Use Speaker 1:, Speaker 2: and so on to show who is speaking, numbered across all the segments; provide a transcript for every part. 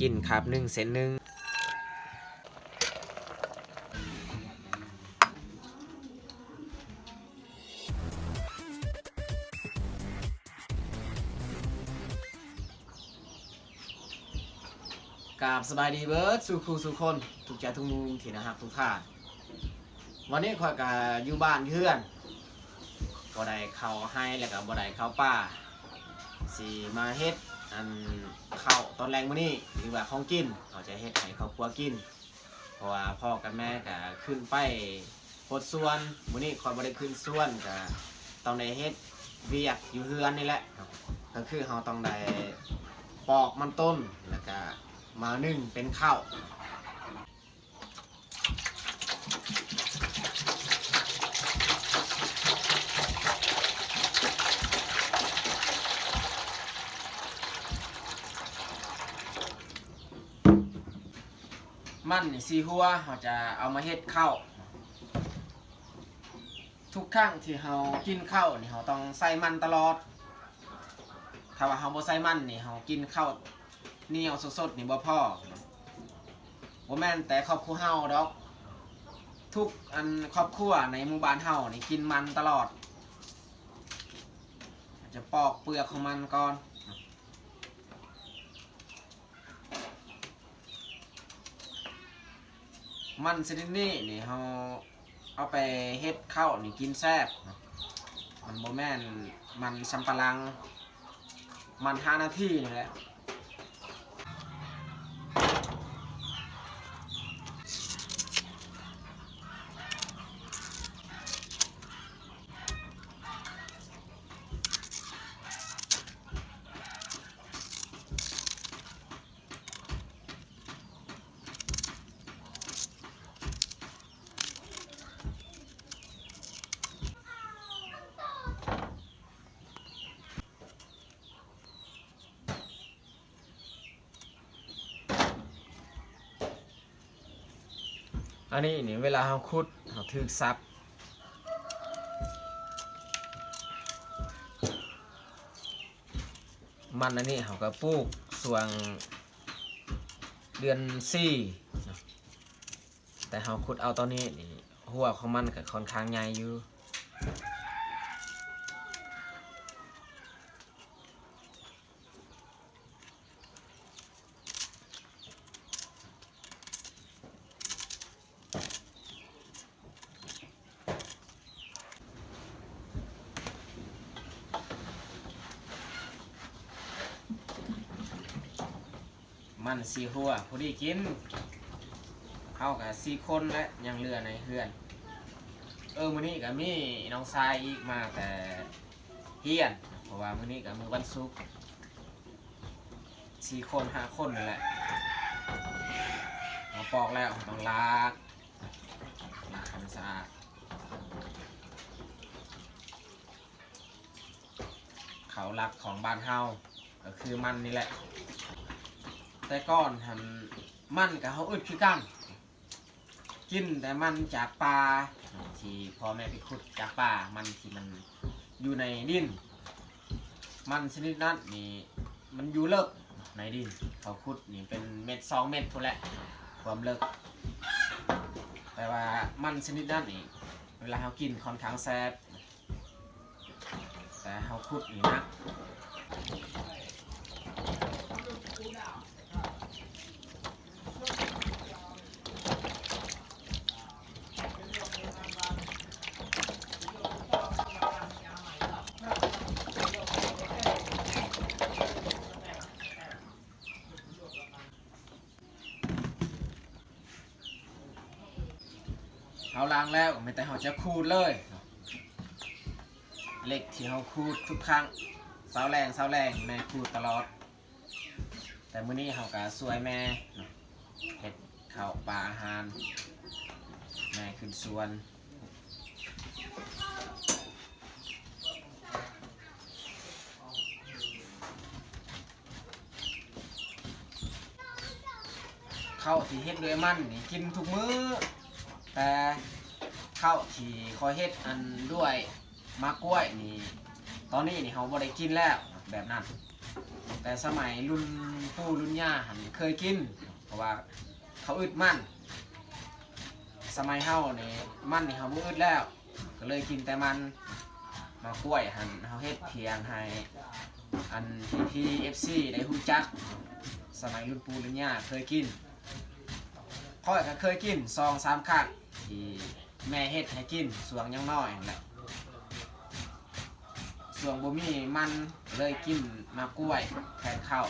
Speaker 1: กินครับหนึ่งเซนหนึ่งกราบสบายดีเบิร์ดสู่ครูสู่คนทุกใจทุกมุมที่นะครับทุกท่านวันนี้ข่อยกับอยู่บ้านเพื่อนบ่ได้เข้าให้แล้วก็บ่ได้เข้าป่าสีมาเฮ็ดอันเข้าตอนแรงมื้อนี้ รือว่าของกินเขาจะเฮ็ดให้ครอบครัวกิน เพราะว่าพ่อกับแม่ก็ขึ้นไปโพดส่วนมื้อนี้ข่อยบ่ได้ขึ้นส่วนก็ต้องได้เฮ็ดเวียกอยู่เฮือนนี่แหละก็คือเราต้องได้ปอกมันต้นแล้วก็มานึ่งเป็นข้าว มันนี่สีหัวเราจะเอามาเฮ็ดข้าวทุกครั้งที่เรากินข้าวนี่เราต้องใส่มันตลอด ถ้าว่าเราบ่ใส่มันนี่เรากินข้าวเหนียวสดๆนี่บ่พ่อบ่แม่นแต่ครอบครัวเฮาดอก ทุกอันครอบครัวในหมู่บ้านเฮานี่กินมันตลอด จะปอกเปลือกของมันก่อน มันชนิดนี้นี่เขาเอาไปเฮ็ดข้าวนี่กินแซ่บมันโบแมนมันสำปะลัง มันห้านาทีนี่แหละ นนี้นี่เวลาเราขุดเราถือซับมันอันนี้เขาก็ปลูกส่วงเดือนสี่แต่เขาขุดเอาตอนนี้นี่หัวของมันก็ค่อนข้างใหญ่อยู่ สีหัวพอดีกินเข้ากับสี่คนและยังเหลือในเฮือน เออมื้อนี้ก็มีน้องชายอีกมาแต่เฮียน เพราะว่ามื้อนี้ก็มื้อวันศุกร์สี่คนห้าคนนั่นแหละมาปอกแล้วต้องล้างล้างให้มันสะอาดเขาหลักของบ้านเฮาก็คือมันนี่แหละ แต่ก่อนหันมันกับเขาอึดคือกัน กินแต่มันจากปลาที่พ่อแม่ไปขุดจากป่ามันที่มันอยู่ในดิน มันชนิดนั้นนี่มันอยู่เลิกในดิน เขาขุดนี่เป็นเม็ดสองเม็ดทุนแหละความเลิกแต่ว่ามันชนิดนั้นนี่เวลาเขากินค่อนข้างแซ่บแต่เขาขุดนี่นะ เขาล้างแล้วไม่แต่เขาจะคูดเลยเหล็กที่เขาคูดทุกครั้งเสาแรงเสาแรงแม่คูดตลอด แต่มื้อนี้เขาก็สวยแม่เนาะเห็ดข้าวปลาอาหารแม่ขึ้นสวนข้าวที่เฮ็ดด้วยมันนี่กินทุกมื้อ แต่ข้าวที่คอยเฮ็ดอันด้วยมะกล้วยนี่ตอนนี้นี่เขาบ่ได้กินแล้วแบบนั้น แต่สมัยรุ่นปู่รุ่นย่าหันเคยกิน เพราะว่าเขาอึดมันสมัยเฮานี่มันนี่เขาบ่อึดแล้ว ก็เลยกินแต่มันมากล้วยหันเฮาเฮ็ดเพียงให้อันที่ที่ FC ได้ฮู้จัก สมัยรุ่นปู่รุ่นย่าเคยกินพ่อยก็เคยกินซองสามครั้ง ที่แม่เฮ็ดให้กินส่วงยังน้อยนั่นแหละส่วงบ่มีมันเลยกินมากล้วยแทนข้าว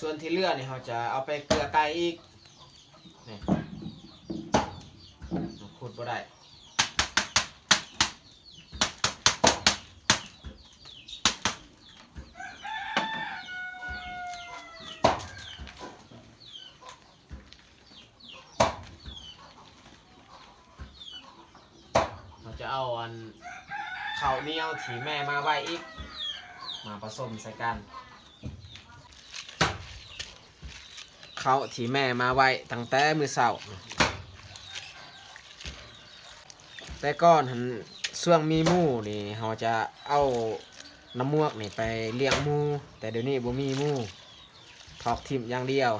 Speaker 1: ส่วนที่เหลือเนี่ยเราจะเอาไปเกลือไก่อีกนี่ขุดบ่ได้เราจะเอาอันข้าวเหนียวที่แม่มาไว้อีก มาผสมใส่กัน เขาที่แม่มาไว้ตั้งแต่มือเสาแต่ก่อนหันช่วงมีหมูนี่เราจะเอาน้ำมวกนี่ไปเลี้ยงหมูแต่เดี๋ยวนี้บ่มีหมูทอกทิมอย่างเดียว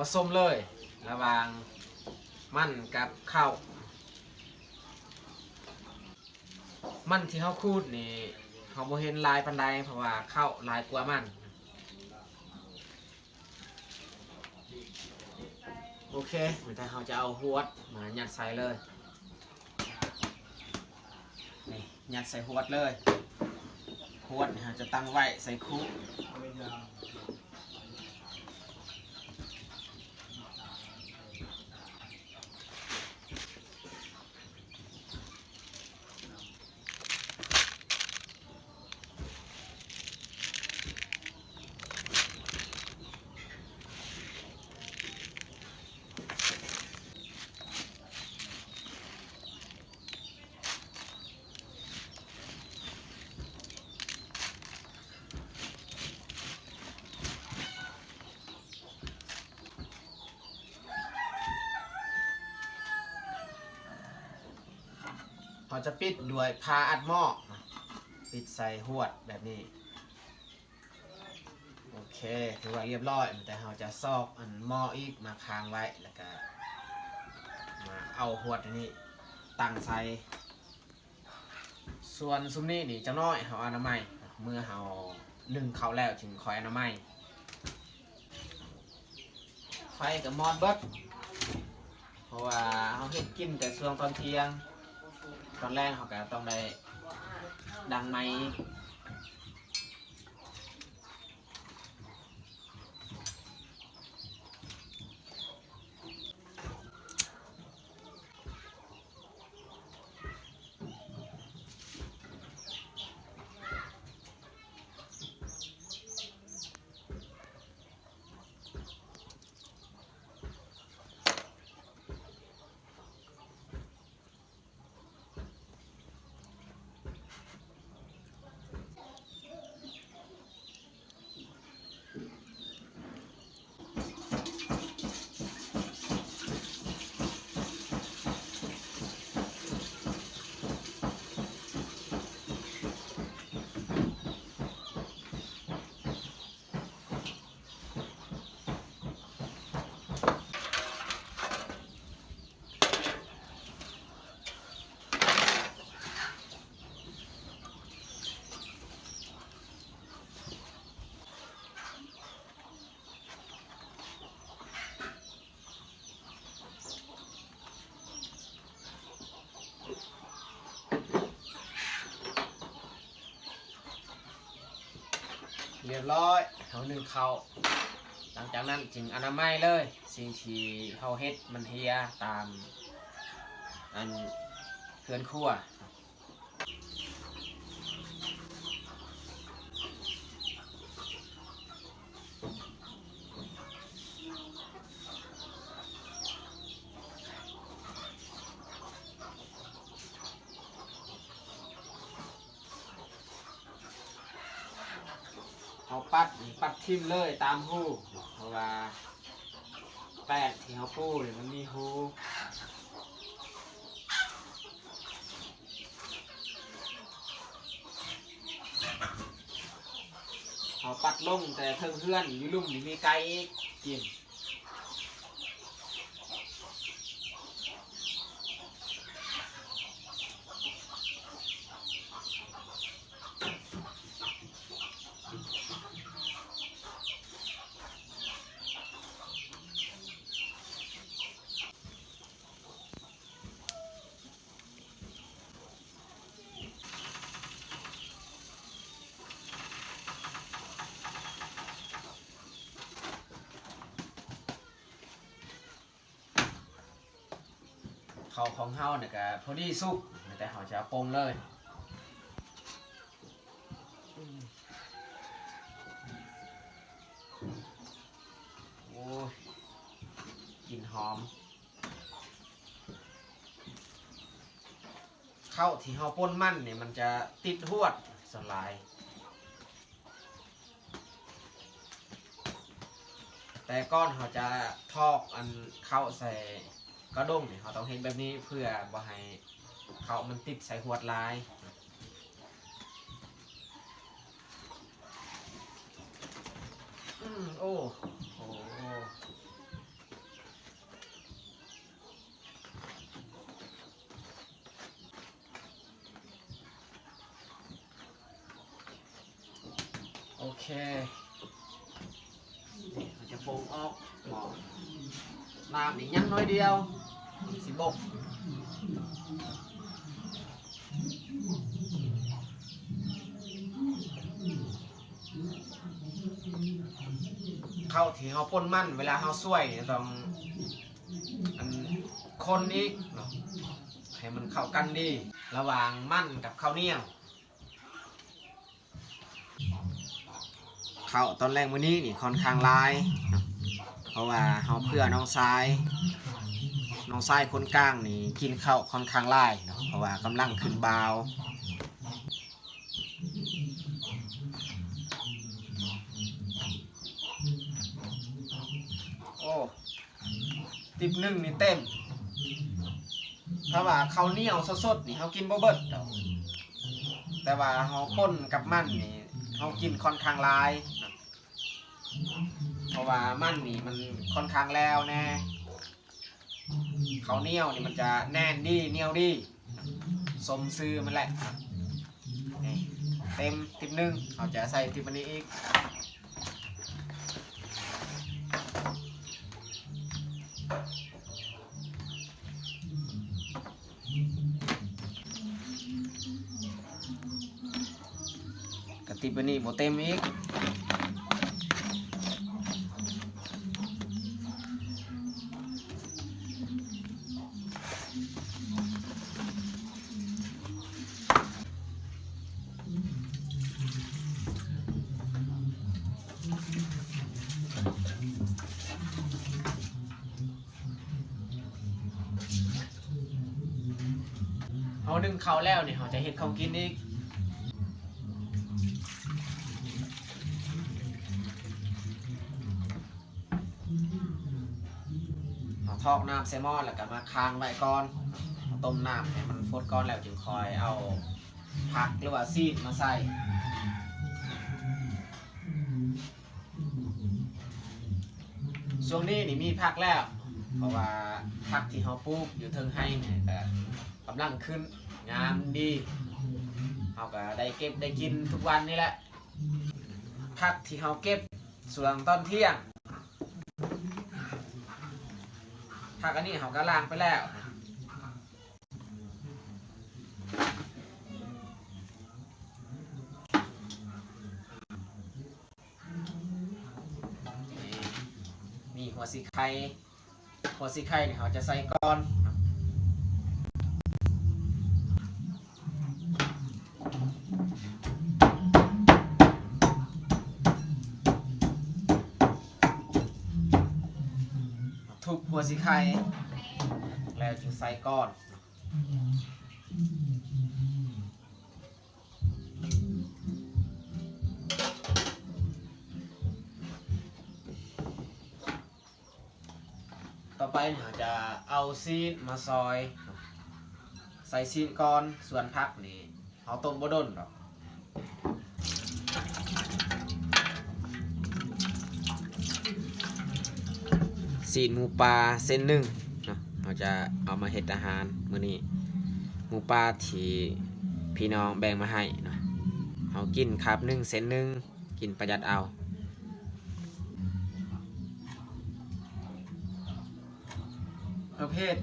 Speaker 1: ผสมเลย ระหว่างมันกับข้าวมันที่เขาคูดนี่เขาบ่เห็นลายปันใดเพราะว่าข้าวลายกว่ามันโอเคเหมือนแต่เขาจะเอาหวดมายัดใส่เลยนี่ยัดใส่หวดเลยหวดนี่เราจะตั้งไว้ใส่คุก เราจะปิดด้วยพาอัดหม้อปิดใส่หวดแบบนี้ โอเคถือว่าเรียบร้อย แต่เราจะซอกอันหม้ออีกมาค้างไว้แล้วก็มาเอาหวดนนี้ตั้งใส่ส่วนซุ้มนี้นี่จะน้อยเขาอนามัยเมื่อเรานึ่งเขาแล้วจึงคอยอนามัยไฟกับมอดเบิดเพราะว่าเขาเฮ็ดกินแต่ช่วงตอนเที่ยง ตอนแรกเขาก็ต้องได้ดังไม้ เรียบร้อยเขาหนึ่งเขาหลังจากนั้นจึงอนามัยเลย สิ่งที่เขาเฮ็ดมันเฮียตามอันเพื่อนคั่ว ปัดปัดทิมเลยตามหูเพราะว่าแปดที่เขาปูเนี่ยมันมีหูเขาปัดลงแต่เทิงเพื่อนอยู่ลุ่มนี่มีไก่กิน เขาวของเฮาเนี่ยก็พอดีสุกแต่เขาจะปรุงเลยโอ้ยกลิ่นหอมข้าวที่เฮาป่นมันเนี่ยมันจะติดหวดสลาย แต่ก้อนเขาจะทอกอันเข้าใส่ ระด้งเนี่ยเขาต้องเห็นแบบนี้เพื่อบ่ให้เขามันติดใส่หัวลายอืมโอ้โอ้โอเคนี่เราจะโฟงออกหมอน้ำนี่ยังน้อยเดียว สิบกเข้าที่เขาพ่นมั่นเวลาเขาช่วยต้องอันคนอีกเนาะให้มันเข้ากันดี ระหว่างมั่นกับข้าวเหนียวข้าวตอนแรกวันนี้นี่ค่อนข้างลาย เพราะว่าเขาเพื่อน้องทราย น้องทรายคนกลางนี่กินข้าวค่อนข้างหลายเนาะเพราะว่ากำลังขึ้นบาวโอ้ติบหนึ่งนี่เต็มถ้าว่าเขาวเหนียวสดๆนี่เขากินบ่เบิดดอกแต่ว่าเขาป้นกับมันนี่เขากินค่อนข้างหลาย เพราะว่ามันนี่มันค่อนข้างแล้วแน่ เขาวเหนียวนี่มันจะแน่นดีเหนียวดีสมซื้อมันแหละนี่เต็มติบหนึ่งเขาจะใส่ติบอันนี้อีกกติบอันนี้บ่เต็มอีก เขาแล้วเนี่ยเขาจะเห็ดเขากินอีกเอาทอกน้ำเซมอนแล้วก็มาค้างไว้ก่อนต้มน้ำให้มันฟดก่อนแล้วจึงคอยเอาผักหรือว่าซีดมาใส่ช่วงนี้นี่มีผักแล้ว เพราะว่าผักที่เขาปลูกอยู่เทิงให้เนี่ยกำลังขึ้น งามดีเขาก็ได้เก็บได้กินทุกวันนี่แหละผักที่เขาเก็บส่วนตอนเที่ยงผักอันนี้เขาก็ล้างไปแล้วมีหัวสีไข่หัวสีไข่เขาจะใส่ก้อน วสีไข่แล้วจะใส่ก้อนต่อไปเราจะเอาซีนมาซอย ใส่ซีนก่อนส่วนพักนี่เอาต้มบดนหรอก ซีนหมูปลาเส้นหนึ่งเนาะเราจะเอามาเฮ็ดอาหารมื้อนี้หมูปลาที่พี่น้องแบ่งมาให้เนาะเอากินคาบหนึ่งเส้นหนึ่งกินประหยัดเอาประเภท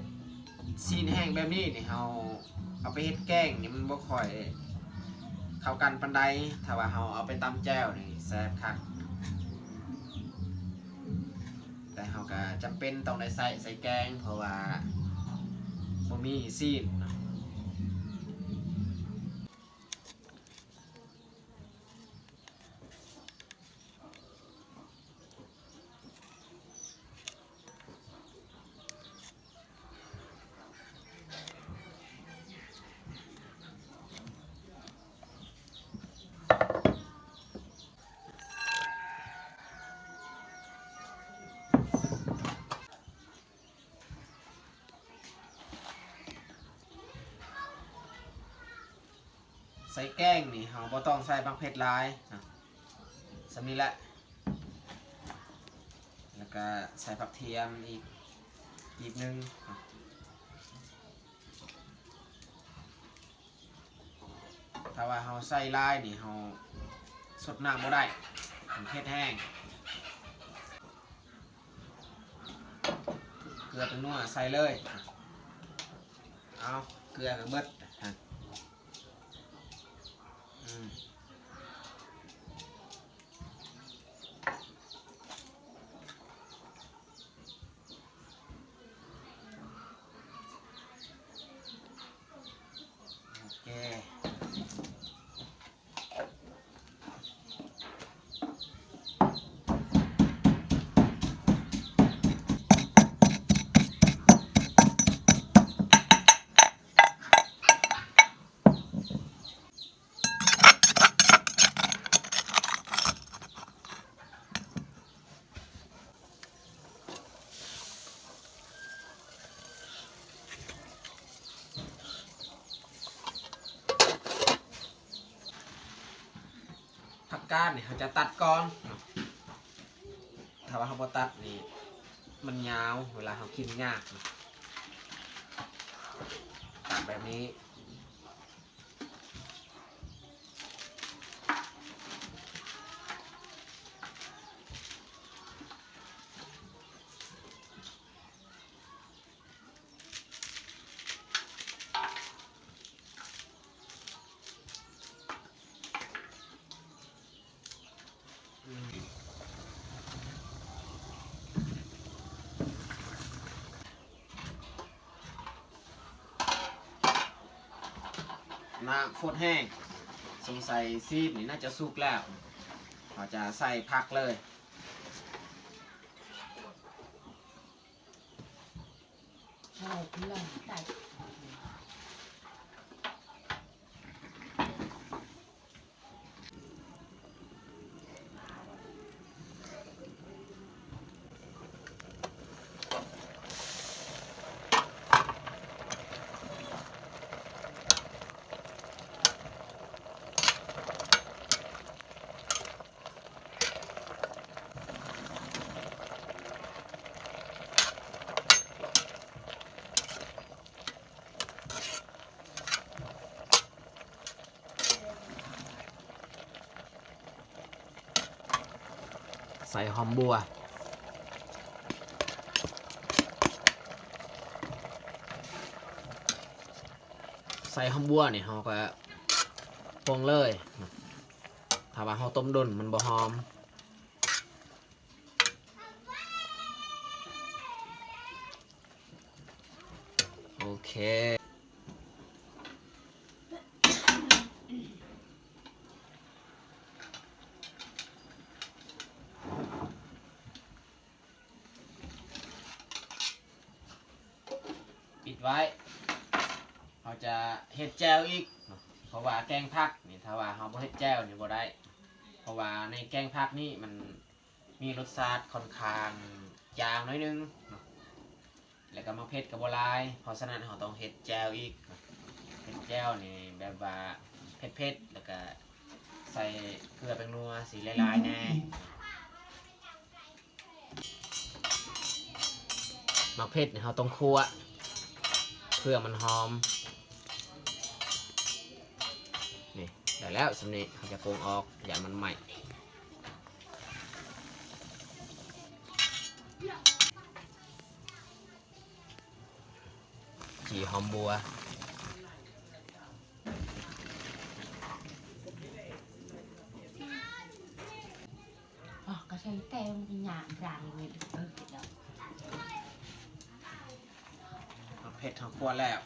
Speaker 1: ซีนแห้งแบบนี้นี่เฮาเอาไปเฮ็ดแกงนี่มันบ่ค่อยเข้ากันปานใดถ้าว่าเฮาเอาไปตำแจ่วนี่แซ่บคัก ก็จำเป็นต้องได้ใส่ใส่แกง เพราะว่าบ่มีซีน แกงนี่เฮาบ่ต้องใส่บักเผ็ดลายนะสำนี้แหละ แล้วก็ใส่ผักเทียมอีกอีกนึงถ้าว่าเฮาใส่หลายนี่เฮาสดน้ำบ่ได้มันเผ็ดแห้ง เกลือเป็นนัวใส่เลย เอาเกลือกับเบิดอะอืมโอเค ผั กาดเนี่ยเขาจะตัดก่อน ถ้าว่าเขาบ่ตัดนี่มันยาวเวลาเขากินยากตัดแบบนี้ น้ำโคตรแห้ง สงสัยซีดนี่น่าจะสุกแล้วเราจะใส่ผักเลย
Speaker 2: ใช่เพื่องใส่
Speaker 1: ใส่หอมบัว ใส่หอมบัวเนี่ยเราก็ปงเลยถ้าว่าเราต้มดนมันบ่หอมโอเค นี่มันมีรสชาติค่อนข้างจางน้อยนึง แล้วก็มาเผ็ดกับบ่หลาย เพราะฉะนั้นเราต้องเฮ็ดแจวอีกเนาะเฮ็ดแจวนี่แบบว่าเผ็ดๆแล้วก็ใส่เกลือแป้งนัวสีลายๆแน่มาเผ็ดนี่เราต้องคั่วเพื่อมันหอม นี่ได้แล้วสำนี้เขาจะโกงออกอย่ามันใหม่ จีหอมบัว
Speaker 2: อ๋อก็ใช้แต้มหยามรางเลยเออเดี๋ยว
Speaker 1: เอาเผ็ดทั้งขวดแล้ว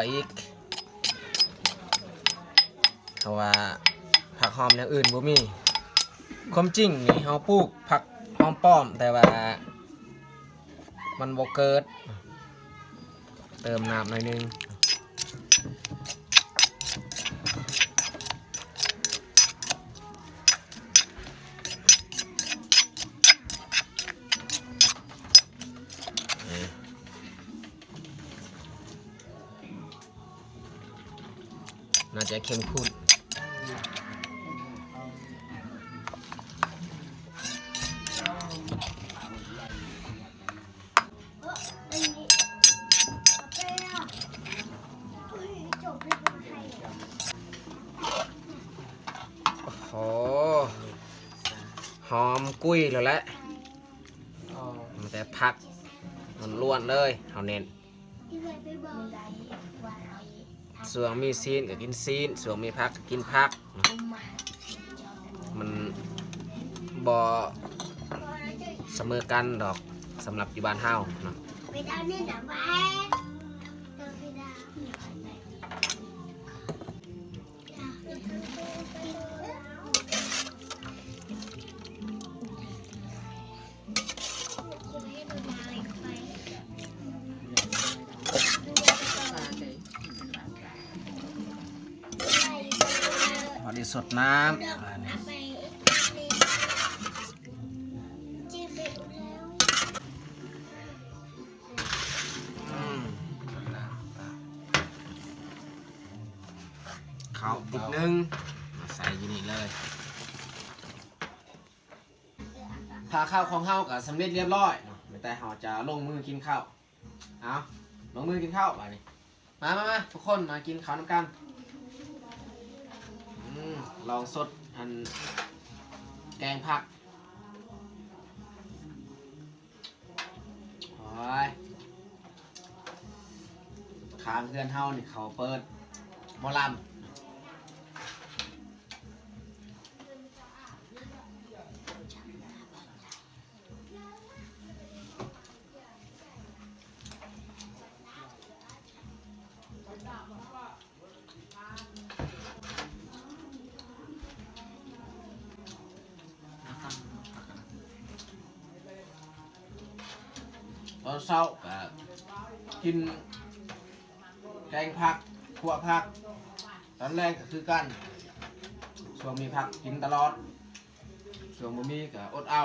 Speaker 1: วอีกเพราะว่าผักหอมอย่างอื่นบ่มีความจริงนี่เฮาปลูกผักหอมป้อม แต่ว่า มันบ่เกิด เติมน้ำหน่อยนึง น่าจะเข้มข้นโอ้หหอมกุ้ยแล้วแหละมันแต่พัก มันล้วนเลยเอาเน้น ส่วนมีซีนก็กินซีนส่วนมีพักก็กินพัก มันบอเสมอกันดอกสำหรับอยู่บ้านเฮาเนาะ
Speaker 3: ไปดาวนี่นะแม่เดิ น้ดอกำเอาไปจิ้มไปดูแล้ว
Speaker 1: อืมข้าวติดนึงมาใส่อยู่นี่เลยถ้าข้าวของเฮาก็สำเร็จเรียบร้อยเนาะไม่แต่เฮาจะลงมือกินข้าว เอาลงมือกินข้าวมานี่มามามาทุกคนมากินข้าวน้ำกัน ลองสดอันแกงผักโอ้ยค้างเพื่อนเฮานี่เขาเปิดมอลำ แรกก็คือกันช่วงมีผักกินตลอดช่วงบ่มีก็อดเอา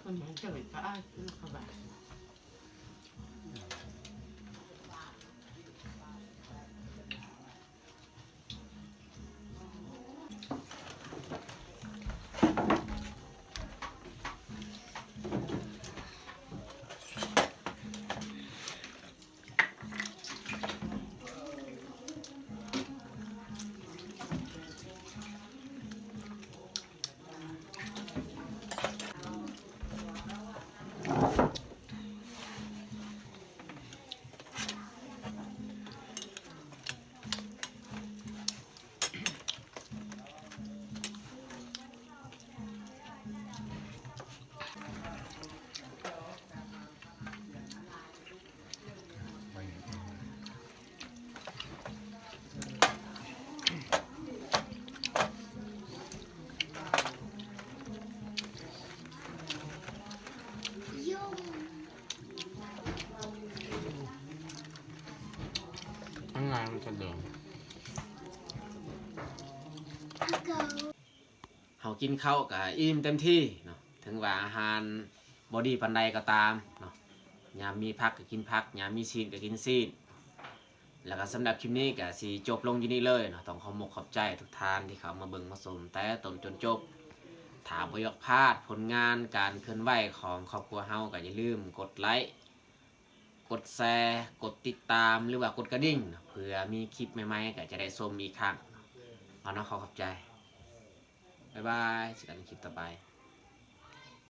Speaker 2: คนเหมือนจะไปป้าคือเขาแบบ
Speaker 1: กินข้าวกับอิ่มเต็มที่เนาะถึงว่าอาหารบอดี้ปันใดก็ตามเนาะยามมีพักก็กินพักยามมีซีนก็กินซีนแล้วก็สำหรับคลิปนี้ก็สีจบลงอยู่นี่เลยเนาะต้องขอมกขอบใจทุกท่านที่เขามาเบิ่งมาชมแต่ต้นจนจบถามประยกพลาดผลงานการเคลื่อนไหวของครอบครัวเฮาก็อย่าลืมกดไลค์กดแชร์กดติดตามหรือว่ากดกระดิ่งเพื่อมีคลิปใหม่ๆก็จะได้ชมอีกครั้งเอาเนาะขอขอบใจ บ๊ายบายเจอกันในคลิปต่อไป